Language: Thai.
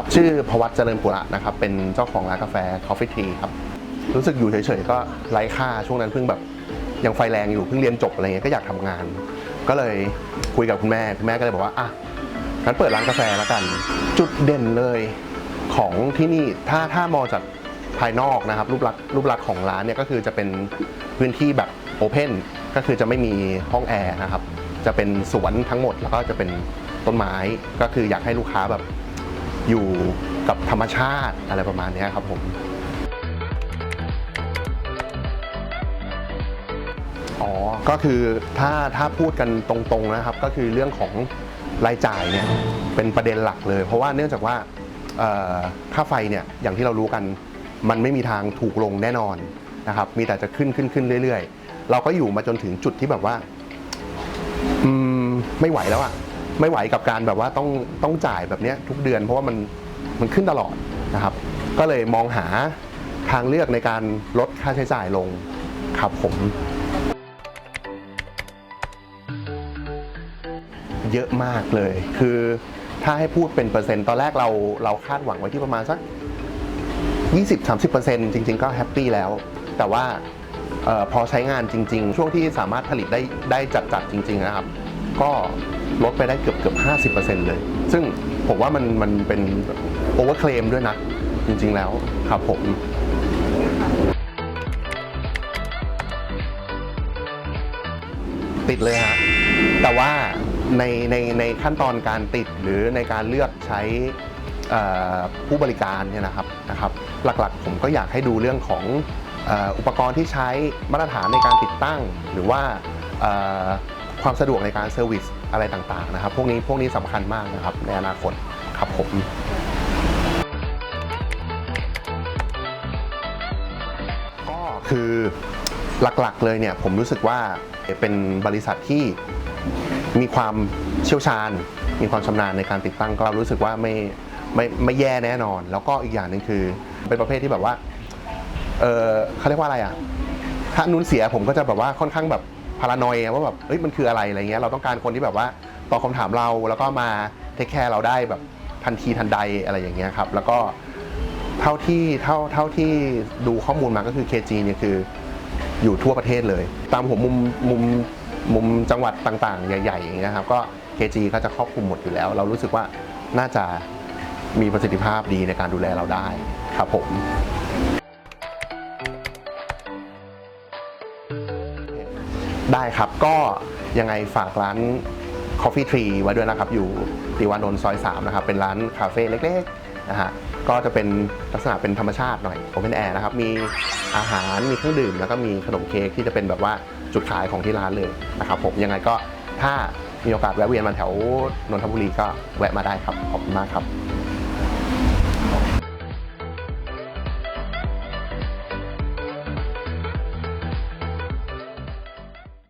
ครับ ชื่อพวัตเจริญปุระนะครับ เป็นเจ้าของร้านกาแฟ Coffee Tea ครับ รู้สึกอยู่เฉยๆ ก็ไร้ค่าช่วงนั้นเพิ่งแบบยังไฟแรงอยู่เพิ่งเรียนจบอะไรเงี้ยก็อยากทำงาน ก็เลยคุยกับคุณแม่คุณแม่ก็เลยบอกว่าอะงั้นเปิดร้านกาแฟแล้วกัน จุดเด่นเลยของที่นี่ถ้าถ้ามองจากภายนอกนะครับ รูปลักษณ์รูปลักษณ์ของร้านเนี่ยก็คือจะเป็นพื้นที่แบบโอเพนก็คือจะไม่มีห้องแอร์นะครับ จะเป็นสวนทั้งหมดแล้วก็จะเป็นต้นไม้ก็คืออยากให้ลูกค้าแบบ อยู่กับธรรมชาติอะไรประมาณนี้ครับผมอ๋อก็คือถ้าถ้าพูดกันตรงๆนะครับ ก็คือเรื่องของรายจ่ายเนี่ยเป็นประเด็นหลักเลย เพราะว่าเนื่องจากว่าค่าไฟเนี่ยอย่างที่เรารู้กันมันไม่มีทางถูกลงแน่นอนนะครับ มีแต่จะขึ้นขึ้นขึ้นเรื่อย ๆ เราก็อยู่มาจนถึงจุดที่แบบว่า อืม ไม่ไหวแล้วอะ ไม่ไหวกับการแบบว่าต้องต้องจ่ายแบบนี้ทุกเดือนเพราะว่ามันมันขึ้นตลอดนะครับ ก็เลยมองหาทางเลือกในการลดค่าใช้จ่ายลงครับผม เยอะมากเลย คือถ้าให้พูดเป็นเปอร์เซ็นต์ตอนแรกเราเราคาดหวังไว้ที่ประมาณสัก 20-30%จริง ๆ ก็แฮปปี้แล้ว แต่ว่าออพอใช้งานจริง ๆ ช่วงที่สามารถผลิตได้ได้จัดๆจริง ๆ นะครับ ก็ลดไปได้เกือบเกือบ50%เลย ซึ่งผมว่ามันมันเป็นโอเวอร์เคลมด้วยนะ จริง ๆ แล้วครับผมติดเลยฮะ แต่ว่าในในในขั้นตอนการติดหรือในการเลือกใช้ผู้บริการเนี่ยนะครับนะครับ หลักๆ ผมก็อยากให้ดูเรื่องของอ,อุปกรณ์ที่ใช้มาตรฐานในการติดตั้ง หรือว่า ความสะดวกในการเซอร์วิสอะไรต่างๆนะครับ พวกนี้พวกนี้สำคัญมากนะครับในอนาคตครับผมก็คือหลักๆเลยเนี่ยผมรู้สึกว่าเป็นบริษัทที่มีความเชี่ยวชาญ มีความชำนาญในการติดตั้งก็รู้สึกว่าไม่ไม่ไม่แย่แน่นอน แล้วก็อีกอย่างหนึ่งคือเป็นประเภทที่แบบว่า เออเขาเรียกว่าอะไรอะ ถ้านุ่นเสียผมก็จะแบบว่าค่อนข้างแบบ พารานอยว่าแบบเฮ้ยมันคืออะไรอะไรเงี้ยเราต้องการคนที่แบบว่าตอบคำถามเราแล้วก็มาเทคแคร์เราได้แบบทันทีทันใดอะไรอย่างเงี้ยครับ แล้วก็เท่าที่เท่าเท่าที่ดูข้อมูลมาก็คือ KG เนี่ยคืออยู่ทั่วประเทศเลย ตามหัวมุมมุมมุมจังหวัดต่างๆ ใหญ่ๆอย่างเงี้ยครับก็ KG ก็จะครอบคลุมหมดอยู่แล้ว เรารู้สึกว่าน่าจะมีประสิทธิภาพดีในการดูแลเราได้ครับผม ได้ครับก็ยังไงฝากร้าน Coffee Tree ไว้ด้วยนะครับ อยู่ติวานนท์ซอย 3 นะครับ เป็นร้านคาเฟ่เล็กๆนะฮะก็จะเป็นลักษณะเป็นธรรมชาติหน่อย Open Air นะครับ มีอาหารมีเครื่องดื่ม แล้วก็มีขนมเค้กที่จะเป็นแบบว่าจุดขายของที่ร้านเลยนะครับผมยังไงก็ถ้ามีโอกาสแวะเวียนมาแถวนนทบุรีก็แวะมาได้ครับ ขอบคุณมากครับ